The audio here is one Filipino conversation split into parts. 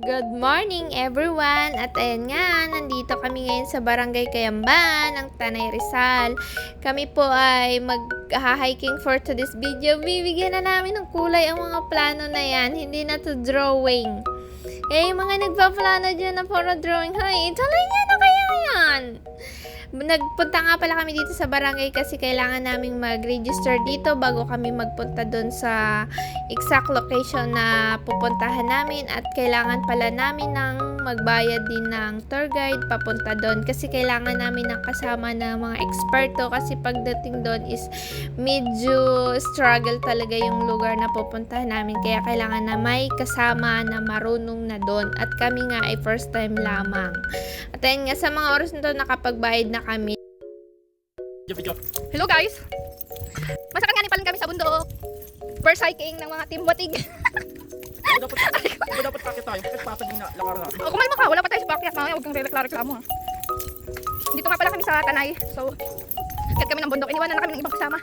Good morning everyone! At ayan nga, nandito kami ngayon sa Barangay Kayamban, ng Tanay Rizal. Kami po ay mag-hiking for today's video. Bibigyan na namin ng kulay ang mga plano na yan, hindi na to drawing. Eh, mga nagpa-plano dyan na puro drawing, hay, ituloy niya na kaya yan! Nagpunta nga pala kami dito sa barangay kasi kailangan naming mag-register dito bago kami magpunta doon sa exact location na pupuntahan namin at kailangan pala namin ng magbayad din ng tour guide papunta doon kasi kailangan namin ng kasama ng mga eksperto kasi pagdating doon is medyo struggle talaga yung lugar na pupuntahan namin kaya kailangan na may kasama na marunong na doon at kami nga ay first time lamang at ayun nga sa mga oras na to nakapagbayad na kami. Hello guys! Masakit nga kami sa bundok. First hiking ng mga team Watig. Dapat, ano dapat pakit tayo? Bakit pasag yung lakaran natin? o kumalma ka, wala pa tayo sa bakyat. Mamaya huwag kang reklamo ha. Dito nga pala kami sa Tanay. So, akit kami ng bundok. Iniwanan na kami ng ibang kasama.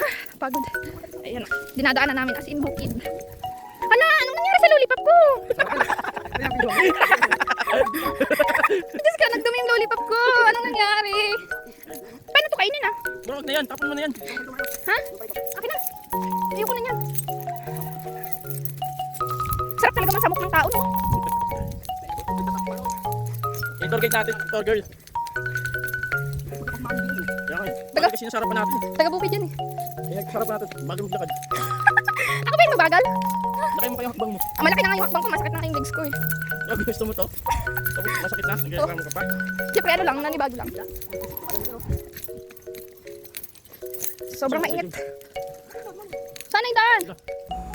Ah, Pagod. Ayan. Dinadaanan namin as in bukid. Hala, anong nangyari sa lollipop ko? Diyos ka, nagdumi yung lollipop ko. Anong nangyari? Paano to kainin ah? Bro, na yan. Tapon mo na yan. Ha? Akin I-tour guide natin. Tour girl. Kaya kayo. Taga- Bakit kasi nasarapan natin? Taga-bukid yan eh. Kaya sarap natin. Bago maglakad. Ako ba yung mabagal? Nakay mo pa yung hakbang mo. Ah, malaki na nga yung hakbang ko. Masakit na nga yung legs ko eh. Sabi gusto mo to? Tapos masakit na. Nagreklamo ka pa. Siyempre ano lang, nanibago lang. Sobrang mainit. Sana yung daan.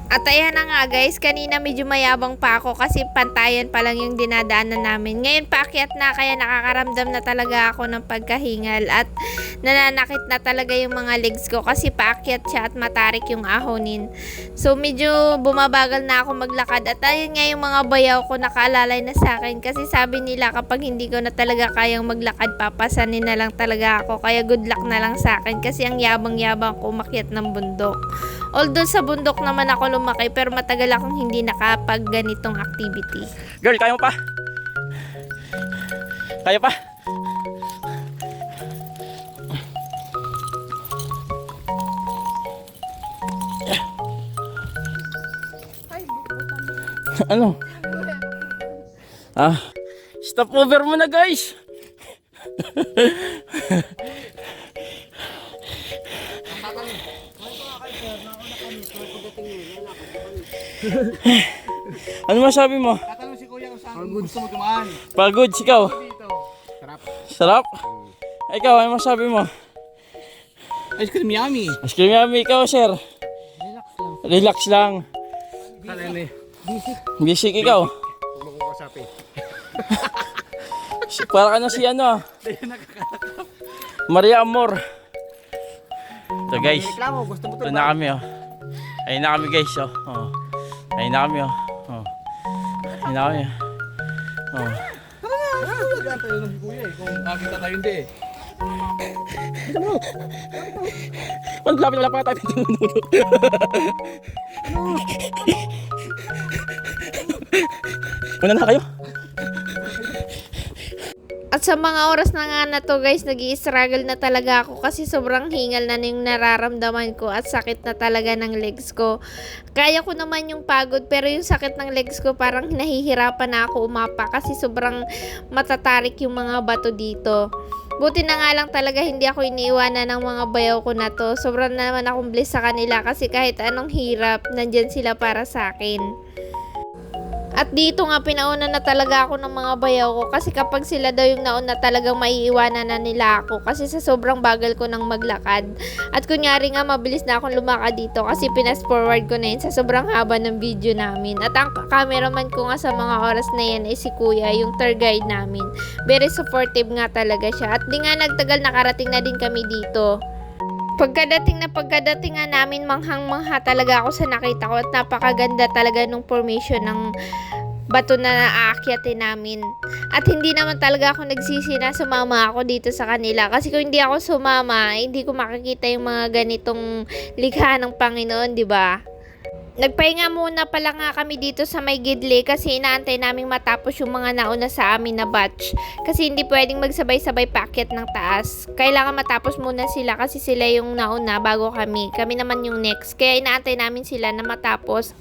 At ayan na nga guys, kanina medyo mayabang pa ako kasi pantayan pa lang yung dinadaanan namin. Ngayon paakyat na kaya nakakaramdam na talaga ako ng pagkahingal at nananakit na talaga yung mga legs ko kasi paakyat siya at matarik yung ahonin. So medyo bumabagal na ako maglakad at ayun nga yung mga bayaw ko nakaalalay na sa akin kasi sabi nila kapag hindi ko na talaga kayang maglakad papasanin na lang talaga ako kaya good luck na lang sa akin kasi ang yabang-yabang ko umakyat ng bundok. Although sa bundok naman ako lumaki pero matagal akong hindi nakapag ganitong activity. Girl, kaya mo pa? Kaya pa? ano? Ah, stop over mo na guys. ano masabi mo? Tatanong si Kuya kung saan gusto mo dumaan. Pagod, ikaw. Dito. Sarap. Sarap? Ikaw, ano masabi mo? Ice cream yummy. Ice cream yummy, ikaw, sir. Relax lang. Kala ni. Bisik ikaw. Huwag mo kasapi. Si- Para ka na si ano. Maria Amor. Ito guys. Reklamo, gusto mo Ito na kami oh. Ayun na kami guys oh. oh. Ayun na kami oh. oh. Ayun na kami oh. Talaga tayo ng Kuya eh. Kung nakita tayo hindi eh. Wala lapit wala pa tayo tinunod. Una na kayo. At sa mga oras na nga na to guys, nag struggle na talaga ako kasi sobrang hingal na yung nararamdaman ko at sakit na talaga ng legs ko. Kaya ko naman yung pagod pero yung sakit ng legs ko parang nahihirapan na ako umapa kasi sobrang matatarik yung mga bato dito. Buti na nga lang talaga hindi ako iniiwanan ng mga bayaw ko na to. Sobrang naman akong bless sa kanila kasi kahit anong hirap, nandyan sila para sa akin. At dito nga pinauna na talaga ako ng mga bayaw ko kasi kapag sila daw yung nauna talagang maiiwanan na nila ako kasi sa sobrang bagal ko nang maglakad. At kunyari nga mabilis na akong lumakad dito kasi pinas forward ko na yun sa sobrang haba ng video namin. At ang cameraman ko nga sa mga oras na yan ay si kuya, yung tour guide namin. Very supportive nga talaga siya. At di nga nagtagal nakarating na din kami dito. Pagkadating na pagkadating nga namin, manghang-mangha talaga ako sa nakita ko at napakaganda talaga nung formation ng bato na naaakyatin namin. At hindi naman talaga ako nagsisi na sumama ako dito sa kanila. Kasi kung hindi ako sumama, hindi ko makikita yung mga ganitong likha ng Panginoon, di ba? Nagpahinga muna pala nga kami dito sa may gidli kasi inaantay naming matapos yung mga nauna sa amin na batch. Kasi hindi pwedeng magsabay-sabay paakyat ng taas. Kailangan matapos muna sila kasi sila yung nauna bago kami. Kami naman yung next. Kaya inaantay namin sila na matapos.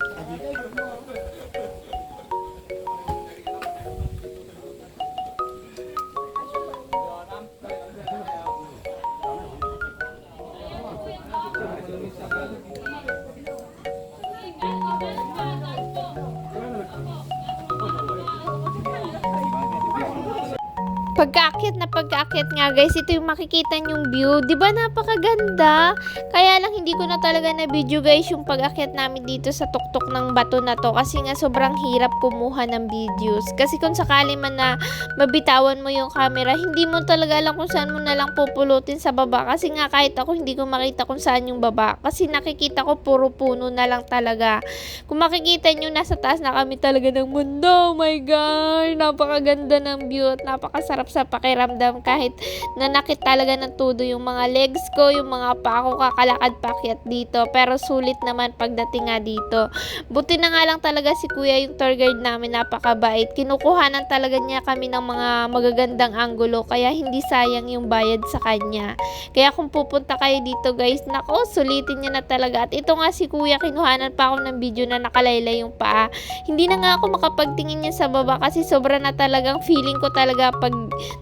Pagkaakyat na pagkaakyat nga guys, ito yung makikita nyong view. ba napakaganda? Kaya lang hindi ko na talaga na video guys yung pag-akyat namin dito sa tuktok ng bato na to kasi nga sobrang hirap kumuha ng videos. Kasi kung sakali man na mabitawan mo yung camera, hindi mo talaga alam kung saan mo na lang pupulutin sa baba. Kasi nga kahit ako hindi ko makita kung saan yung baba. Kasi nakikita ko puro puno na lang talaga. Kung makikita nyo, nasa taas na kami talaga ng mundo. Oh my God! Napakaganda ng view at napakasarap sa pakiramdam kahit nanakit talaga ng todo yung mga legs ko, yung mga pa ako kakalakad pakyat dito. Pero sulit naman pagdating nga dito. Buti na nga lang talaga si kuya yung tour guide namin napakabait. Kinukuhanan talaga niya kami ng mga magagandang anggulo kaya hindi sayang yung bayad sa kanya. Kaya kung pupunta kayo dito guys, nako sulitin niya na talaga. At ito nga si kuya, kinuhanan pa ako ng video na nakalaylay yung paa. Hindi na nga ako makapagtingin niya sa baba kasi sobra na talagang feeling ko talaga pag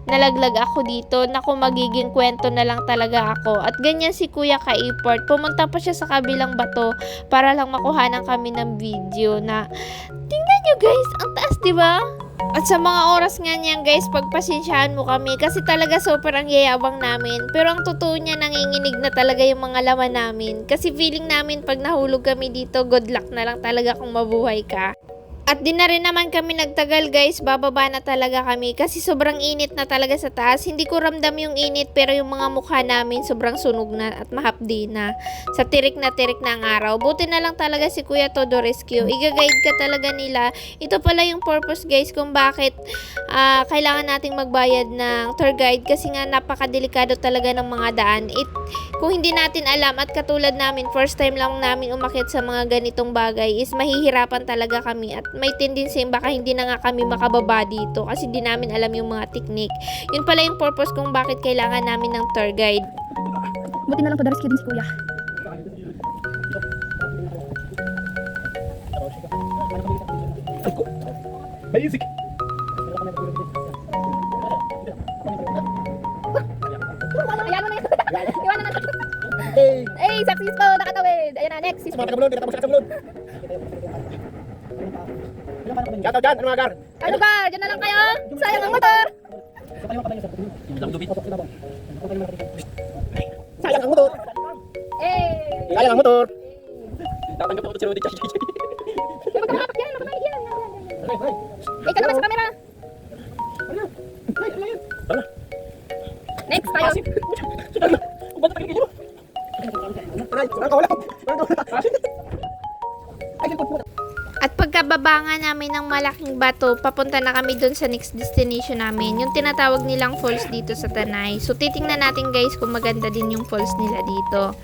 nalaglag ako dito, naku magiging kwento na lang talaga ako. At ganyan si kuya ka-import. Pumunta pa siya sa kabilang bato para lang makuhanan kami ng video na tingnan nyo guys, ang taas 'di ba? At sa mga oras nga niyan guys, pagpasensyahan mo kami kasi talaga super ang yayabang namin. Pero ang totoo niya nanginginig na talaga yung mga laman namin. Kasi feeling namin pag nahulog kami dito, good luck na lang talaga kung mabuhay ka. At di na rin naman kami nagtagal guys, bababa na talaga kami kasi sobrang init na talaga sa taas. Hindi ko ramdam yung init pero yung mga mukha namin sobrang sunog na at mahapdi na. Sa tirik na tirik na ang araw. Buti na lang talaga si Kuya Todo Rescue. Iga-guide ka talaga nila. Ito pala yung purpose guys kung bakit ah, kailangan nating magbayad ng tour guide kasi nga napakadelikado talaga ng mga daan. It, kung hindi natin alam at katulad namin, first time lang namin umakyat sa mga ganitong bagay is mahihirapan talaga kami at may tendency baka hindi na nga kami makababa dito kasi di namin alam yung mga technique. Yun pala yung purpose kung bakit kailangan namin ng tour guide. Buti na lang padaris din si kuya. Basic. Na. Hey, successful, nakatawid. Ayan na, next. Sa mga taga-bulod, kita mo sa taga-bulod. Shoutout dyan, ano mga gar? Ano ba? Diyan na lang kayo. Sayang ang motor. Sayang ang motor. Eh. Sayang ang motor. Tatanggap ako sa Rodi Eh, magkakapak yan. Magkakapak yan. Eh, ka naman sa camera. Next tayo. Aray, sarang ka wala. Sarang ka wala. Ay, nga namin ng malaking bato, papunta na kami dun sa next destination namin. Yung tinatawag nilang falls dito sa Tanay. So titingnan natin guys kung maganda din yung falls nila dito.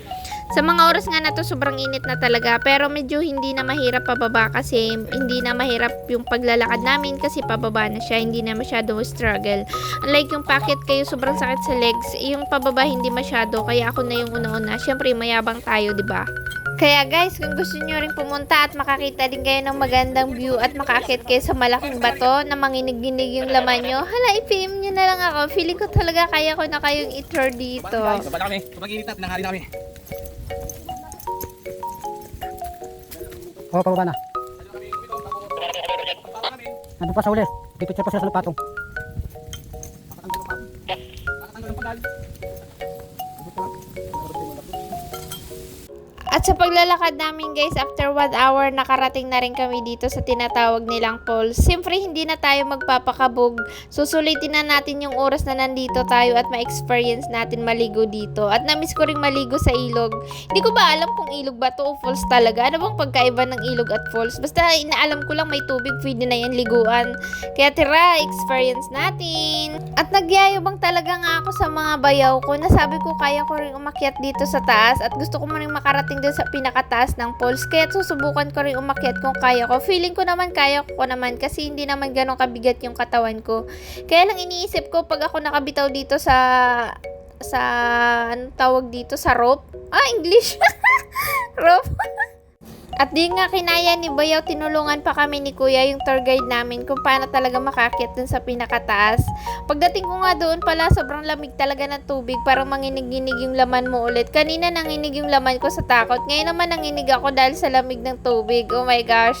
Sa mga oras nga na to, sobrang init na talaga. Pero medyo hindi na mahirap pababa kasi hindi na mahirap yung paglalakad namin kasi pababa na siya. Hindi na masyado struggle. Unlike yung packet kayo, sobrang sakit sa legs. Yung pababa hindi masyado. Kaya ako na yung una-una. Siyempre, mayabang tayo, di ba? Kaya guys, kung gusto nyo rin pumunta at makakita din kayo ng magandang view at makakit kayo sa malaking bato na manginig-ginig yung laman nyo, hala, i-PM nyo na lang ako. Feeling ko talaga kaya ko na kayong i-tour dito. Baba na kami. Kapag init na, pinanghari namin. Oo, pababa na. Nandun pa sa uli. Pipicture pa sila sa lupatong. At sa paglalakad namin guys, after 1 hour, nakarating na rin kami dito sa tinatawag nilang falls. Siyempre, hindi na tayo magpapakabog. Susulitin na natin yung oras na nandito tayo at ma-experience natin maligo dito. At namiss ko rin maligo sa ilog. Hindi ko ba alam kung ilog ba to o falls talaga? Ano bang pagkaiba ng ilog at falls? Basta inaalam ko lang may tubig, pwede na yan liguan. Kaya tira, experience natin. At nagyayabang talaga nga ako sa mga bayaw ko. Nasabi ko kaya ko rin umakyat dito sa taas at gusto ko man rin makarating doon sa pinakataas ng falls. Kaya susubukan ko rin umakyat kung kaya ko. Feeling ko naman kaya ko naman kasi hindi naman ganun kabigat yung katawan ko. Kaya lang iniisip ko pag ako nakabitaw dito sa sa anong tawag dito sa rope. Ah, English. rope. At di nga kinaya ni Bayaw, tinulungan pa kami ni Kuya yung tour guide namin kung paano talaga makakit dun sa pinakataas. Pagdating ko nga doon pala, sobrang lamig talaga ng tubig, parang manginig-ginig yung laman mo ulit. Kanina nanginig yung laman ko sa takot, ngayon naman nanginig ako dahil sa lamig ng tubig. Oh my gosh,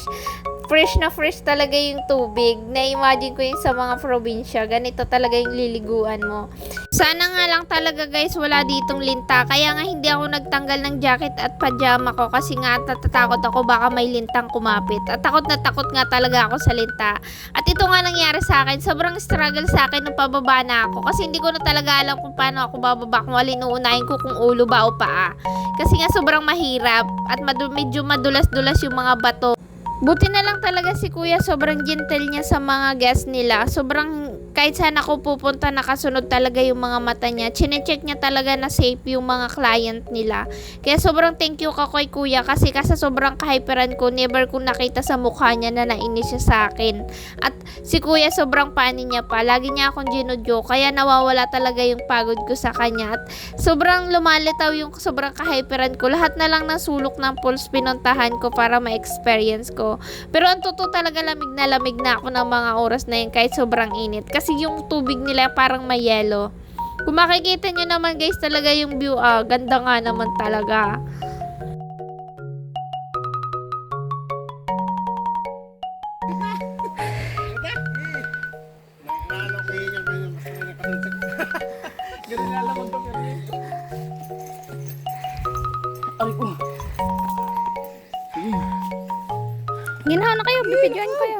fresh na fresh talaga yung tubig. Na-imagine ko yung sa mga probinsya, ganito talaga yung liliguan mo. Sana nga lang talaga guys wala ditong linta. Kaya nga hindi ako nagtanggal ng jacket at pajama ko kasi nga natatakot ako baka may lintang kumapit. At takot na takot nga talaga ako sa linta. At ito nga nangyari sa akin. Sobrang struggle sa akin nung pababa na ako. Kasi hindi ko na talaga alam kung paano ako bababa. Kung alin uunahin ko kung ulo ba o paa. Kasi nga sobrang mahirap. At madu- medyo madulas-dulas yung mga bato. Buti na lang talaga si kuya, sobrang gentle niya sa mga guests nila. Sobrang, kahit saan ako pupunta, nakasunod talaga yung mga mata niya. Chine-check niya talaga na safe yung mga client nila. Kaya sobrang thank you ka kay kuya kasi kasi sobrang kahyperan ko, never ko nakita sa mukha niya na nainis siya sa akin. At si kuya sobrang pani niya pa. Lagi niya akong ginudyo, kaya nawawala talaga yung pagod ko sa kanya. At sobrang lumalitaw yung sobrang kahyperan ko. Lahat na lang ng sulok ng pulse pinuntahan ko para ma-experience ko. Pero ang totoo talaga lamig na lamig na ako ng mga oras na yun kahit sobrang init. Kasi yung tubig nila parang may yelo. Kung makikita nyo naman guys talaga yung view, ah, ganda nga naman talaga. Ko. Ginahan na kayo, bibidyoan kayo. Gusto